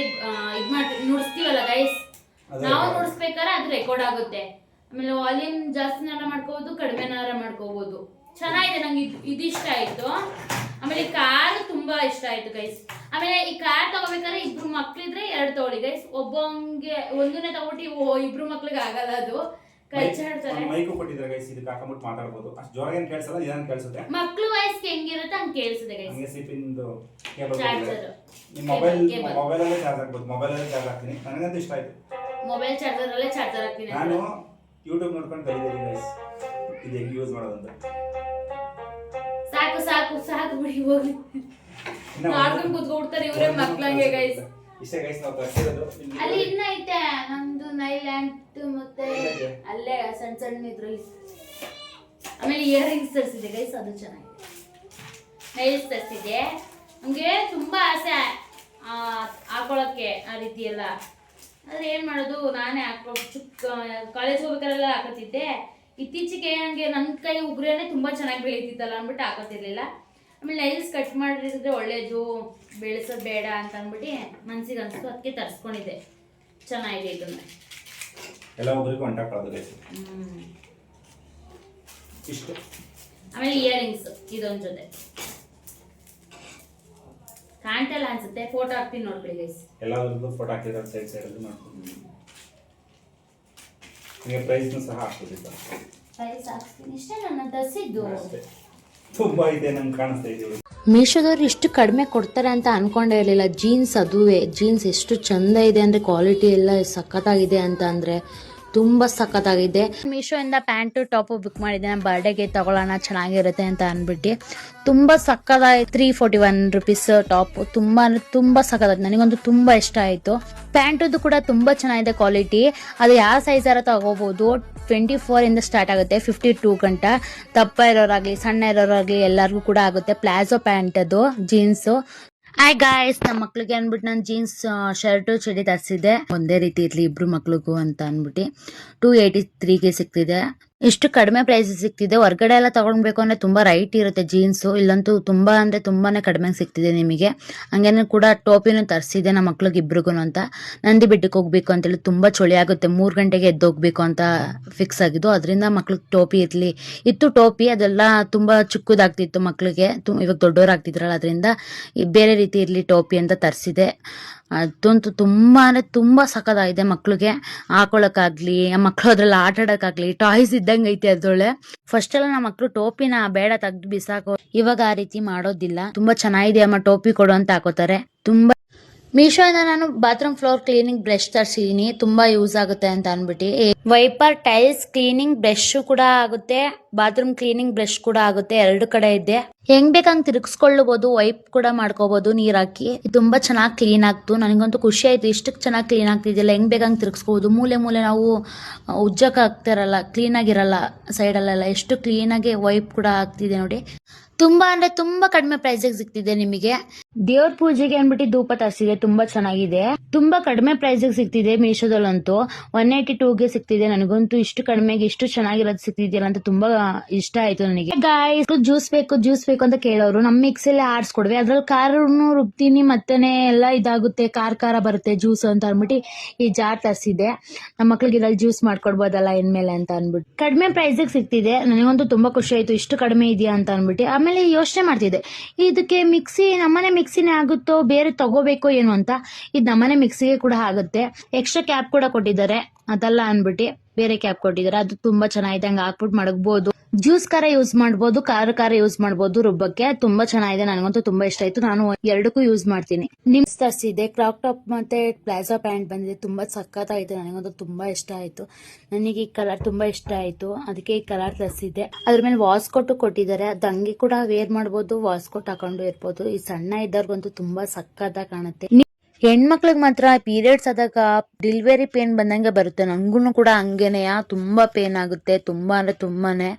ಇದ್ ಮಾಡ್ತೀವಿ ನುಡಿಸ್ತೀವಲ್ಲ ಗೈಸ್ ನಾವು. ನುಡಿಸ್ಬೇಕಾದ್ರೆ ಅದು ರೆಕಾರ್ಡ್ ಆಗುತ್ತೆ. ಆಮೇಲೆ ವಾಲ್ಯೂಮ್ ಜಾಸ್ತಿನಾರ ಮಾಡ್ಕೋಬಹುದು ಕಡಿಮೆನಾರ ಮಾಡ್ಕೋಬಹುದು ಚೆನ್ನಾಗಿದೆ ನಂಗೆ ಇದು ಇಷ್ಟ ಆಯ್ತು. ಆಮೇಲೆ ಈ ಕಾರ್ ತುಂಬಾ ಇಷ್ಟ ಆಯ್ತು ಗೈಸ್ ಆಮೇಲೆ ಈ ಕಾರ್ ತಗೋಬೇಕಾದ್ರೆ ಇಬ್ರು ಮಕ್ಳಿದ್ರೆ ಎರಡು ತಗೊಳ್ಳಿ ಗೈಸ್ ಒಬ್ಬಂಗೆ ಒಂದನ್ನೇ ತಗೊಬಿಟ್ಟು ಓ ಇಬ್ರು ಮಕ್ಳಿಗೆ ಆಗಲ್ಲ ಅದು. ಕಚ್ಚಾಡ್ತಾರೆ ಮೈಕು ಕೊಟ್ಟಿದ್ದಾರೆ ಗೈಸ್ ಇದಕ್ಕೆ ಹಾಕೊಂಡ್ಬಿಟ್ಟು ಮಾತಾಡ್ಬೋದು. ಅಷ್ಟು ಜೋರಾಗಿ ಏನು ಕೇಳಿಸಲ್ಲ ಇದೇನು ಕೇಳಿಸುತ್ತೆ? ಮಕ್ಳು ವಯಸ್ಸಿಗೆ ಹೆಂಗಿರುತ್ತೆ ಹಂಗೆ ಕೇಳಿಸಿದೆ ಗೈಸ್ ಹಂಗೆ ಸಿಪಿಂದು ಕೇಬಲ್ ಚಾರ್ಜರ್ ನಿಮ್ಮ ಮೊಬೈಲ್. ಮೊಬೈಲಲ್ಲೇ ಚಾರ್ಜ್ ಹಾಕ್ಬೋದು ಮೊಬೈಲಲ್ಲೇ ಚಾರ್ಜ್ ಹಾಕ್ತೀನಿ. ನನಗಂತೂ ಇಷ್ಟ ಆಯ್ತು. ಮೊಬೈಲ್ ಚಾರ್ಜರ್ ಅಲ್ಲೇ ಚಾರ್ಜರ್ ಹಾಕ್ತೀನಿ. ನಾನು ಯೂಟ್ಯೂಬ್ ನೋಡ್ಕೊಂಡು ಕಲಿತೀನಿ ಗೈಸ್ ಇದು ಹೆಂಗೆ ಯೂಸ್ ಮಾಡೋದಂತ. ಸಾಕು ಸಾಕು ಸಾಕು ಬಿಡಿ ಹೋಗ್ಲಿ. ನೋಡ್ಕೊಂಡು ಕುತ್ಕೊಡ್ತಾರೆ ಇವರೇ ಮಕ್ಕಳಂಗೆ ಮಕ್ಳಂಗೆ ಗೈಸ್ ಇಷ್ಟೇ ಗೈಸ್ ನಾವು ತರಿಸಿರೋದು ಅಲ್ಲಿ ಇನ್ನ ಐತೆ ನಮ್ದು ನೈಲ್ಯಾಂಡ್ ಮತ್ತೆ ಅಲ್ಲೇ ಸಣ್ಣ ಸಣ್ಣ ಇದ್ರಲ್ಲಿ. ಆಮೇಲೆ ಇಯರಿಂಗ್ಸ್ ತರಿಸಿದೆ ಗೈಸ್ ಅದು ಚೆನ್ನಾಗಿದೆ. ನೈಲ್ಸ್ ತರಿಸಿದೆ ನಮಗೆ ತುಂಬಾ ಆಸೆ ಹಾಕೊಳಕ್ಕೆ ಆ ರೀತಿ ಎಲ್ಲ. ಆದ್ರೆ ಏನ್ ಮಾಡೋದು ನಾನೇ ಹಾಕೋ ಚಿಕ್ಕ ಕಾಲೇಜ್ ಹೋಗ್ಬೇಕಾರೆಲ್ಲ ಹಾಕೋತಿದ್ದೆ. ಇತ್ತೀಚೆಗೆ ನನಗೆ ನನ್ನ ಕೈ ಉಗುರೇನೆ ತುಂಬಾ ಚೆನ್ನಾಗಿ ಬೆಳೀತಿತ್ತಲ್ಲ ಅಂದ್ಬಿಟ್ಟು ಹಾಕೋತಿರ್ಲಿಲ್ಲ. ಆಮೇಲೆ ನೈಲ್ಸ್ ಕಟ್ ಮಾಡಿದ್ರೆ ಒಳ್ಳೇದು ಬೆಳೆಸೋದು ಬೇಡ ಅಂತ ಅಂದ್ಬಿಟ್ಟು ಮನ್ಸಿಗೆ ಅನ್ಸ್ತು ಅದಕ್ಕೆ ತರಿಸ್ಕೊಂಡಿದ್ದೆ. ಚೆನ್ನಾಗಿದೆ ಇದನ್ನ. ಎಲ್ಲ. ಇಷ್ಟು. ಆಮೇಲೆ ಇಯರಿಂಗ್ಸ್ ಇದೊಂದ್ ಜೊತೆ. ಕಾಣ್ತಲ್ಲ ಅನ್ಸುತ್ತೆ ಫೋಟೋ ಹಾಕ್ತೀನಿ ನೋಡ್ಬಿಡಿ ಗೈಸ್ ಎಲ್ಲದರದ್ದು ಫೋಟೋ ಹಾಕಿದ್ರೆ ಸೈಡ್ ಸೈಡಲ್ಲಿ ಮಾಡ್ಕೊಂಡು ನಿಮಗೆ ಪ್ರೈಸ್ನು ಸಹ ಹಾಕ್ಬೋದು ಪ್ರೈಸ್ ಹಾಕ್ತೀನಿ ಇಷ್ಟೇ ನನ್ನ ದಸಿದ್ದು ಅಷ್ಟೇ ತುಂಬ ಇದೆ ನಮ್ಗೆ ಕಾಣಿಸ್ತಾ ಇದೆ ಮೀಶೋದವ್ರು ಇಷ್ಟು ಕಡಿಮೆ ಕೊಡ್ತಾರೆ ಅಂತ ಅನ್ಕೊಂಡೇ ಇರಲಿಲ್ಲ. ಜೀನ್ಸ್ ಅದುವೇ. ಜೀನ್ಸ್ ಎಷ್ಟು ಚಂದ ಇದೆ ಅಂದರೆ ಕ್ವಾಲಿಟಿ ಎಲ್ಲ ಸಖತ್ತಾಗಿದೆ ಅಂತ ಅಂದರೆ ತುಂಬ ಸಖತ್ತಾಗಿದೆ. ಮೀಶೋಯಿಂದ ಪ್ಯಾಂಟು, ಟಾಪು ಬುಕ್ ಮಾಡಿದ್ದೆ ನಾನು ಬರ್ಡೇಗೆ ತಗೊಳ್ಳೋಣ, ಚೆನ್ನಾಗಿರುತ್ತೆ ಅಂತ ಅಂದ್ಬಿಟ್ಟು ತುಂಬ ಸಕ್ಕತ್ತಾಗಿ three forty one rupees top. ತುಂಬ ತುಂಬಾ ತುಂಬ ನನಗೊಂದು ತುಂಬ ಇಷ್ಟ ಆಯಿತು. ಪ್ಯಾಂಟದ್ದು ಕೂಡ ತುಂಬ ಚೆನ್ನಾಗಿದೆ ಕ್ವಾಲಿಟಿ ಅದು ಯಾವ ಸೈಜಾರ ತಗೋಬೋದು. ಟ್ವೆಂಟಿ ಫೋರ್ ಇಂದ ಸ್ಟಾರ್ಟ್ ಆಗುತ್ತೆ. ಫಿಫ್ಟಿ ಟೂ ಗಂಟ. ದಪ್ಪ ಇರೋರಾಗ್ಲಿ, ಸಣ್ಣ ಇರೋರಾಗ್ಲಿ ಎಲ್ಲರಿಗೂ ಕೂಡ ಆಗುತ್ತೆ. ಪ್ಲಾಜೋ ಪ್ಯಾಂಟ್ ಅದು ಜೀನ್ಸು ಹಾಯ್ ಗಾಯ್ಸ್ ನಮ್ಮ ಮಕ್ಳಿಗೆ ಅಂದ್ಬಿಟ್ಟು ನಾನು ಜೀನ್ಸ್ ಶರ್ಟು ಚಡಿ ತರಿಸಿದ್ದೆ. ಒಂದೇ ರೀತಿ ಇರಲಿ, ಇಬ್ರು ಮಕ್ಳಿಗೂ ಅಂತ ಅಂದ್ಬಿಟ್ಟು ಟೂ ಏಯ್ಟಿ ತ್ರೀಗೆ ಸಿಗ್ತಿದೆ ಇಷ್ಟು ಕಡಿಮೆ ಪ್ರೈಸ್ ಸಿಗ್ತಿದೆ? ಹೊರಗಡೆ ಎಲ್ಲ ತಗೊಳ್ಬೇಕು ಅಂದ್ರೆ ತುಂಬಾ ರೈಟ್ ಇರುತ್ತೆ ಜೀನ್ಸು ಇಲ್ಲಂತೂ ತುಂಬಾ ಅಂದ್ರೆ ತುಂಬಾನೇ ಕಡಿಮೆ ಸಿಗ್ತಿದೆ ನಿಮಗೆ. ಹಂಗೇನೆ ಕೂಡ ಟೋಪಿನೂ ತರಿಸಿದೆ ನಮ್ಮ ಮಕ್ಳಿಗೆ ಇಬ್ರಿಗೂ ಅಂತ. ನಂದಿ ಬೆಟ್ಟಕ್ಕೆ ಹೋಗ್ಬೇಕು ಅಂತೇಳಿ ತುಂಬಾ ಚಳಿ ಆಗುತ್ತೆ. ಮೂರು ಗಂಟೆಗೆ ಎದ್ದು ಹೋಗ್ಬೇಕು ಅಂತ ಫಿಕ್ಸ್ ಆಗಿದ್ದು. ಅದರಿಂದ ಮಕ್ಳಿಗೆ ಟೋಪಿ ಇರಲಿ. ಇತ್ತು ಟೋಪಿ, ಅದೆಲ್ಲ ತುಂಬಾ ಚಿಕ್ಕದಾಗ್ತಿತ್ತು ಮಕ್ಳಿಗೆ. ತು- ಇವಾಗ ದೊಡ್ಡವರಾಗ್ತಿದ್ರಲ್ಲ ಅದರಿಂದ ಬೇರೆ ರೀತಿ ಇರಲಿ ಟೋಪಿ ಅಂತ ತರಿಸಿದೆ. ಅದಂತೂ ತುಂಬಾ ಅಂದರೆ ತುಂಬ ಸಖತ್ತಾಗಿದೆ ಮಕ್ಳಿಗೆ. ಹಾಕೊಳಕ್ಕಾಗ್ಲಿ ಮಕ್ಕಳು ಅದ್ರಲ್ಲಿ ಆಟ ಆಡೋಕ್ಕಾಗಲಿ ಟಾಯ್ಸ್ ಇದ್ದಂಗೆ ಐತೆ ಅದ್ರೊಳೆ ಫಸ್ಟ್ ಎಲ್ಲ ನಮ್ಮ ಮಕ್ಳು ಟೋಪಿನ ಬೇಡ ತೆಗ್ದು ಬಿಸಾಕೋ ಇವಾಗ ಆ ರೀತಿ ಮಾಡೋದಿಲ್ಲ. ತುಂಬಾ ಚೆನ್ನಾಗಿದೆ ಅಮ್ಮ ಟೋಪಿ ಕೊಡು ಅಂತ ಹಾಕೋತಾರೆ. ತುಂಬಾ ಮೀಶೋಯಿಂದ ನಾನು ಬಾತ್ರೂಮ್ ಫ್ಲೋರ್ ಕ್ಲೀನಿಂಗ್ ಬ್ರಷ್ ತರಿಸಿದೀನಿ, ತುಂಬಾ ಯೂಸ್ ಆಗುತ್ತೆ ಅಂತ ಅಂದ್ಬಿಟ್ಟು ವೈಪರ್ ಟೈಲ್ಸ್ ಕ್ಲೀನಿಂಗ್ ಬ್ರಷ್ ಕೂಡ ಆಗುತ್ತೆ ಬಾತ್ರೂಮ್ ಕ್ಲೀನಿಂಗ್ ಬ್ರಷ್ ಕೂಡ ಆಗುತ್ತೆ, ಎರಡು ಕಡೆ ಇದೆ. ಹೆಂಗ್ ಬೇಕಂಗ್ ತಿರುಗಿಸ್ಕೊಳ್ಳಬಹುದು ವೈಪ್ ಕೂಡ ಮಾಡ್ಕೋಬಹುದು ನೀರ್ ಹಾಕಿ. ತುಂಬಾ ಚೆನ್ನಾಗಿ ಕ್ಲೀನ್ ಆಗ್ತು. ನನಗಂತೂ ಖುಷಿ ಆಯ್ತು. ಇಷ್ಟಕ್ಕೆ ಚೆನ್ನಾಗಿ ಕ್ಲೀನ್ ಆಗ್ತಿದ್ದಿಲ್ಲ. ಹೆಂಗ್ ಬೇಕಂಗ್ ತಿರುಗಿಸ್ಕೋಬಹುದು ಮೂಲೆ ಮೂಲೆ ನಾವು ಉಜ್ಜಕ್ ಆಗ್ತಿರಲ್ಲ ಕ್ಲೀನ್ ಆಗಿರಲ್ಲ ಸೈಡಲ್ಲೆಲ್ಲ. ಎಷ್ಟು ಕ್ಲೀನ್ ಆಗಿ ವೈಪ್ ಕೂಡ ಆಗ್ತಿದೆ ನೋಡಿ. ತುಂಬಾ ಅಂದ್ರೆ ತುಂಬಾ ಕಡಿಮೆ ಪ್ರೈಸಿಗೆ ಸಿಗ್ತಿದೆ ನಿಮಗೆ. ದೇವ್ರ ಪೂಜೆಗೆ ಅನ್ಬಿಟ್ಟು ಧೂಪ ತರಿಸಿದೆ ತುಂಬಾ ಚೆನ್ನಾಗಿದೆ. ತುಂಬಾ ಕಡಿಮೆ ಪ್ರೈಸ್ ಸಿಗ್ತಿದೆ ಮೀಶೋದಲ್ಲಂತೂ. ಒನ್ ಏಯ್ಟಿ ಟೂಗೆ ಸಿಗ್ತಿದೆ. ನನಗಂತೂ ಇಷ್ಟು ಕಡಿಮೆಗೆ ಇಷ್ಟು ಚೆನ್ನಾಗಿರೋದು ಸಿಗ್ತಿದೆಯಲ್ಲ ಅಂತ ತುಂಬಾ ಇಷ್ಟ ಆಯ್ತು ನನಗೆ. ಗಾಯ್ಸ್ ಜ್ಯೂಸ್ ಬೇಕು ಜ್ಯೂಸ್ ಬೇಕು ಅಂತ ಕೇಳೋರು. ನಮ್ಮ ಆಡ್ಸ್ ಆಡ್ಸ್ಕೊಡ್ವಿ ಅದ್ರಲ್ಲಿ ಖಾರನು ರುಬ್ತೀನಿ, ಮತ್ತೆನೆ ಎಲ್ಲ ಇದಾಗುತ್ತೆ. ಖಾರ ಖಾರ ಬರುತ್ತೆ ಜ್ಯೂಸ್ ಅಂತ ಅಂದ್ಬಿಟ್ಟು ಈ ಜಾರ್ ತರಿಸಿದೆ ನಮ್ಮ ಮಕ್ಳಿಗೆ ಇದ್ರಲ್ಲಿ ಜ್ಯೂಸ್ ಮಾಡ್ಕೊಡ್ಬೋದಲ್ಲ ಇನ್ಮೇಲೆ ಅಂತ ಅನ್ಬಿಟ್ಟು ಕಡಿಮೆ ಪ್ರೈಸಿಗೆ ಸಿಗ್ತಿದೆ. ನನಗಂತೂ ತುಂಬಾ ಖುಷಿ ಆಯ್ತು. ಇಷ್ಟು ಕಡಿಮೆ ಇದೆಯಾ ಅಂತ ಅನ್ಬಿಟ್ಟು ಆಮೇಲೆ ಯೋಚನೆ ಮಾಡ್ತಿದ್ದೆ. ಇದಕ್ಕೆ ಮಿಕ್ಸಿ ನಮ್ಮನೆ ಮಿಕ್ಸಿನೇ ಆಗುತ್ತೋ, ಬೇರೆ ತಗೋಬೇಕೋ ಏನು ಅಂತ ಇದು ನಮ್ಮನೆ ಮಿಕ್ಸಿಗೆ ಕೂಡ ಆಗುತ್ತೆ. ಎಕ್ಸ್ಟ್ರಾ ಕ್ಯಾಪ್ ಕೂಡ ಕೊಟ್ಟಿದ್ದಾರೆ. ಅದಲ್ಲ ಅನ್ಬಿಟ್ಟು. ಬೇರೆ ಕ್ಯಾಪ್ ಕೊಟ್ಟಿದ್ದಾರೆ. ಅದು ತುಂಬಾ ಚೆನ್ನಾಗಿದೆ. ಹಂಗೆ ಹಾಕ್ಬಿಟ್ಟು ಮಡಗ್ಬೋದು ಜ್ಯೂಸ್ ಖಾರ ಯೂಸ್ ಮಾಡ್ಬೋದು. ಖಾರ ಖಾರ ಯೂಸ್ ಮಾಡ್ಬೋದು ರುಬ್ಬಕ್ಕೆ. ತುಂಬಾ ಚೆನ್ನಾಗಿದೆ. ನನಗಂತೂ ತುಂಬಾ ಇಷ್ಟ ಆಯ್ತು. ನಾನು ಎರಡಕ್ಕೂ ಯೂಸ್ ಮಾಡ್ತೀನಿ. ನಿಮ್ ಇದೆ. ಕ್ರಾಪ್ ಟಾಪ್ ಮತ್ತೆ ಪ್ಲಾಜಾ ಪ್ಯಾಂಟ್ ಬಂದಿದೆ. ತುಂಬಾ ಸಖತ್ತಾಗಿದೆ ನನಗಂತೂ ತುಂಬಾ ಇಷ್ಟ ಆಯ್ತು. ನನಗೆ ಈ ಕಲರ್ ತುಂಬಾ ಇಷ್ಟ ಆಯ್ತು. ಅದಕ್ಕೆ ಈ ಕಲರ್ ತರಿಸಿದ್ದೆ ಅದ್ರ ಮೇಲೆ ವಾಸ್ ಕೊಟ್ಟು ಕೊಟ್ಟಿದ್ದಾರೆ. ಅದಂಗೆ ಕೂಡ ವೇರ್ ಮಾಡ್ಬೋದು. ವಾಸ್ ಕೊಟ್ಟು ಹಾಕೊಂಡು ಇರ್ಬೋದು. ಈ ಸಣ್ಣ ಇದ್ದವ್ರಿಗಂತೂ ತುಂಬಾ ಸಖತ್ತಾಗಿ ಕಾಣುತ್ತೆ. ಹೆಣ್ಮಕ್ಳಿಗೆ ಮಾತ್ರ ಪೀರಿಯಡ್ಸ್ ಆದಾಗ ಡೆಲಿವರಿ ಪೇನ್ ಬಂದಂಗೆ ಬರುತ್ತೆ. ನಂಗೂ ಕೂಡ ಹಂಗೇನೆಯ ತುಂಬಾ ಪೇನ್ ಆಗುತ್ತೆ. ತುಂಬಾ ಅಂದ್ರೆ ತುಂಬಾನೇ.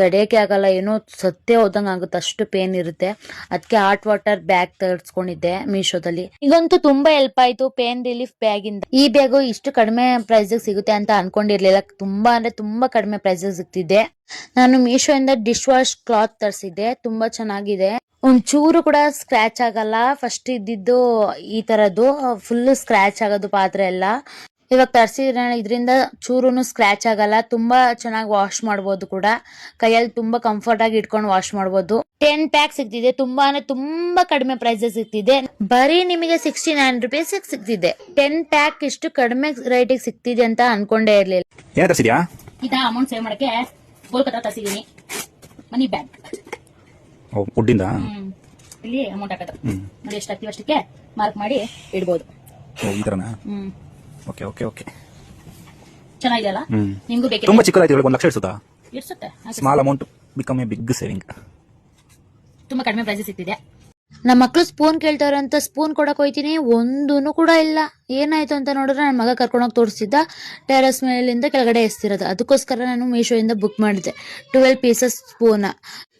ತಡೆಯೋಕ್ಕೆ ಆಗಲ್ಲ, ಏನೋ ಸತ್ತೇ ಹೋದಂಗೆ ಆಗುತ್ತೆ, ಅಷ್ಟು ಪೇನ್ ಇರುತ್ತೆ. ಅದಕ್ಕೆ ಹಾಟ್ ವಾಟರ್ ಬ್ಯಾಗ್ ತರಿಸ್ಕೊಂಡಿದ್ದೆ ಮೀಶೋದಲ್ಲಿ. ಈಗಂತೂ ತುಂಬಾ ಹೆಲ್ಪ್ ಆಯ್ತು ಪೇನ್ ರಿಲೀಫ್ ಬ್ಯಾಗ್ ಇಂದ. ಈ ಬ್ಯಾಗು ಇಷ್ಟು ಕಡಿಮೆ ಪ್ರೈಸಿಗೆ ಸಿಗುತ್ತೆ ಅಂತ ಅನ್ಕೊಂಡಿರ್ಲಿಲ್ಲ. ತುಂಬಾ ಅಂದ್ರೆ ತುಂಬಾ ಕಡಿಮೆ ಪ್ರೈಸಿಗೆ ಸಿಗ್ತಿದ್ದೆ ನಾನು ಮೀಶೋಯಿಂದ ಡಿಶ್ ವಾಶ್ ಕ್ಲಾತ್ ತರಿಸಿದ್ದೆ, ತುಂಬಾ ಚೆನ್ನಾಗಿದೆ. ಒಂಚೂರು ಕೂಡ ಸ್ಕ್ರಾಚ್ ಆಗಲ್ಲ. ಫಸ್ಟ್ ಇದ್ದಿದ್ದು ಈ ತರದ್ದು ಫುಲ್ ಸ್ಕ್ರಾಚ್ ಆಗೋದು ಪಾತ್ರೆ ಎಲ್ಲ ಇವಾಗ ತರಿಸಿದ್ರೆ ಇದರಿಂದ ಚೂರು ಸ್ಕ್ರಾಚ್ ಆಗಲ್ಲ. ತುಂಬಾ ಚೆನ್ನಾಗಿ ವಾಶ್ ಮಾಡ್ಬೋದು ಕೂಡ. ಕೈಯಲ್ಲಿ ತುಂಬಾ ಕಂಫರ್ಟ್ ಆಗಿ ಇಟ್ಕೊಂಡು ವಾಶ್ ಮಾಡ್ಬೋದು. ಟೆನ್ ಪ್ಯಾಕ್ ಸಿಗ್ತಿದೆ. ತುಂಬಾ ಅಂದ್ರೆ ತುಂಬಾ ಕಡಿಮೆ ಪ್ರೈಸ್ ಸಿಗ್ತಿದೆ. ಬರೀ ನಿಮಗೆ ಸಿಕ್ಸ್ಟಿ ನೈನ್ ರುಪೀಸ್ ಸಿಗ್ತಿದೆ. ಟೆನ್ ಪ್ಯಾಕ್ ಇಷ್ಟು ಕಡಿಮೆ ರೇಟ್ ಸಿಗ್ತಿದೆ ಅಂತ ಅನ್ಕೊಂಡೇ ಇರ್ಲಿಲ್ಲ. ಇದಾ ಅಮೌಂಟ್ ಸೇವ್ ಮಾಡಕ್ಕೆ ಕೋಲ್ಕತ್ತಾ ತರಿಸಿದೀನಿ. ಮನಿ ಬ್ಯಾಗ್ ಓ ವುಡ್ಡಿಂದ ಇಲ್ಲಿ ಅಮೌಂಟ್ ಹಾಕೋದು. ನೋಡಿ ಎಷ್ಟು ಹಾಕ್ತೀವಿ ಅಷ್ಟಕ್ಕೆ ಮಾರ್ಕ್ ಮಾಡಿ ಇಡ್ಬೋದು. ಈ ಥರನಾ ಓಕೆ ಓಕೆ ಓಕೆ. ಚೆನ್ನಾಗಿದೆಯಲ್ಲ? ನಿಮಗೂ ಬೇಕು ತುಂಬ ಚಿಕ್ಕದಾಯ್ತು ಒಂದು ಲಕ್ಷ ಇಡ್ಸುತ್ತಾ? ಇಡ್ಸುತ್ತೆ. Small amount become a big saving ತುಂಬಾ ಕಡಿಮೆ ಪ್ರೈಸಸ್ ಇತ್ತಿದೆ ನಮ್ಮ ಮಕ್ಳು ಸ್ಪೂನ್ ಕೇಳ್ತಾರ ಅಂತ ಸ್ಪೂನ್ ಕೊಡಕ್ ಹೋಯ್ತೀನಿ. ಒಂದೂನು ಕೂಡ ಇಲ್ಲ. ಏನಾಯ್ತು ಅಂತ ನೋಡಿದ್ರೆ ನನ್ನ ಮಗ ಕರ್ಕೊಂಡೋಗಿ ತೋರಿಸಿದ್ದ. ಟೆರಸ್ ಮೇಲಿಂದ ಕೆಳಗಡೆ ಎಸ್ತಿರೋದು. ಅದಕ್ಕೋಸ್ಕರ ನಾನು ಮೀಶೋಯಿಂದ ಬುಕ್ ಮಾಡಿದೆ. ಟ್ವೆಲ್ ಪೀಸಸ್ ಸ್ಪೂನ್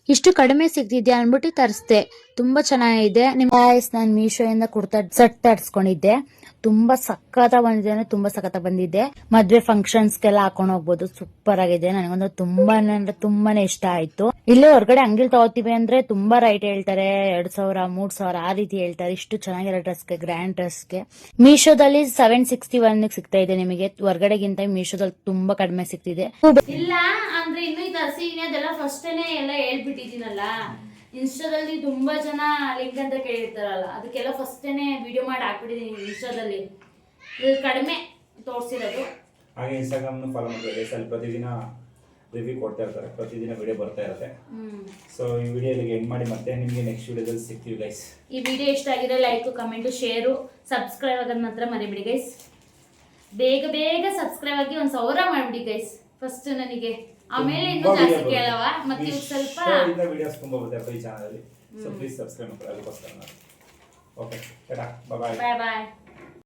ಇಷ್ಟು ಕಡಿಮೆ ಸಿಗ್ತಿದ್ಯಾ ಅನ್ಬಿಟ್ಟು ತರಿಸ್ದೆ. ತುಂಬಾ ಚೆನ್ನಾಗಿದೆ. ನಿಮ್ ನಾನು ಇಂದ ಕುರ್ತಾ ಸೆಟ್ ತರಿಸ್ಕೊಂಡಿದ್ದೆ. ತುಂಬಾ ಸಖತ್ ಬಂದಿದೆ ಅಂದ್ರೆ ತುಂಬಾ ಸಖತ್ ಬಂದಿದೆ. ಮದ್ವೆ ಫಂಕ್ಷನ್ಸ್ಗೆಲ್ಲ ಹಾಕೊಂಡು ಹೋಗ್ಬೋದು. ಸೂಪರ್ ಆಗಿದೆ. ನನಗೊಂದು ತುಂಬಾನೇ ಅಂದ್ರೆ ತುಂಬಾನೇ ಇಷ್ಟ ಆಯ್ತು. ಇಲ್ಲೇ ಹೊರಗಡೆ ಅಂಗಿಲ್ ತಗೋತೀವಿ ಅಂದ್ರೆ ತುಂಬಾ ರೈಟ್ ಹೇಳ್ತಾರೆ. ಎರಡ್ ಸಾವಿರ, ಮೂರ್ ಸಾವಿರ ಆ ರೀತಿ ಹೇಳ್ತಾರೆ. ಇಷ್ಟು ಚೆನ್ನಾಗಿರೋ ಡ್ರೆಸ್ಗೆ ಗ್ರ್ಯಾಂಡ್ ಡ್ರೆಸ್ಗೆ ಮೀಶೋದಲ್ಲಿ ಸೆವೆನ್ ಸಿಕ್ಸ್ಟಿ ಒನ್ ಸಿಗ್ತಾ ಇದೆ ನಿಮಗೆ. ಹೊರಗಡೆಗಿಂತ ಮೀಶೋದಲ್ಲಿ ತುಂಬಾ ಕಡಿಮೆ ಸಿಗ್ತಿದೆ. ಇಲ್ಲ, ಅಂದ್ರೆ ಇನ್ನು ಫಸ್ಟೇನೆ ಎಲ್ಲ ಹೇಳ್ಬಿಟ್ಟಿದ್ದೀನಲ್ಲ. ಇನ್ಸ್ಟಾದಲ್ಲಿ ತುಂಬಾ ಜನ ಲಿಂಕ್ ಅಂತ ಕೇಳಿರ್ತಾರಲ್ಲ ಅದಕ್ಕೆಲ್ಲ ಫಸ್ಟೇನೆ ವಿಡಿಯೋ ಮಾಡಿ ಹಾಕ್ಬಿಟ್ಟಿದ್ದೀನಿ ಇನ್ಸ್ಟಾದಲ್ಲಿ. ಇದು ಕಡಿಮೆ ತೋರಿಸಿರೋದು. ಹಾಗೆ ಇನ್ಸ್ಟಾಗ್ರಾಮ್ನು ಫಾಲೋ ಮಾಡ್ತಾರೆ ಸ್ವಲ್ಪ ಪ್ರತಿದಿನ ರಿವ್ಯೂ ಕೊಡ್ತಾ ಇರ್ತಾರೆ ಪ್ರತಿದಿನ ವಿಡಿಯೋ ಬರ್ತಾ ಇರುತ್ತೆ. ಸೊ ಈ ವಿಡಿಯೋ ಇಲ್ಲಿಗೆ ಎಂಡ್ ಮಾಡಿ ಮತ್ತೆ ನಿಮಗೆ ನೆಕ್ಸ್ಟ್ ವಿಡಿಯೋದಲ್ಲಿ ಸಿಗ್ತೀವಿ ಗೈಸ್ ಈ ವಿಡಿಯೋ ಇಷ್ಟ ಆಗಿದ್ರೆ ಲೈಕ್ ಕಮೆಂಟ್ ಶೇರು ಸಬ್ಸ್ಕ್ರೈಬ್ ಆಗೋದ್ ಮಾತ್ರ ಮರಿಬಿಡಿ ಗೈಸ್ ಬೇಗ ಬೇಗ ಸಬ್ಸ್ಕ್ರೈಬ್ ಆಗಿ ಒಂದು ಸಾವಿರ ಮಾಡಿಬಿಡಿ ಗೈಸ್ ಫಸ್ಟ್ ನನಗೆ. ಆಮೇಲೆ ಇನ್ನೂ ಜಾಸ್ತಿ ಕೇಳವ ಮತ್ತೆ ಇವಾಗ ಸ್ವಲ್ಪ ವಿಡಿಯೋಸ್ ತುಂಬ ಬರ್ತಾರೆ ಈ ಚಾನಲಲ್ಲಿ ಸೊ ಪ್ಲೀಸ್ ಸಬ್ಸ್ಕ್ರೈಬ್ ಮಾಡಿ ಅದಕ್ಕೋಸ್ಕರ ಓಕೆ ಟಾಟಾ ಬಾಯ್ ಬಾಯ್ ಬಾಯ್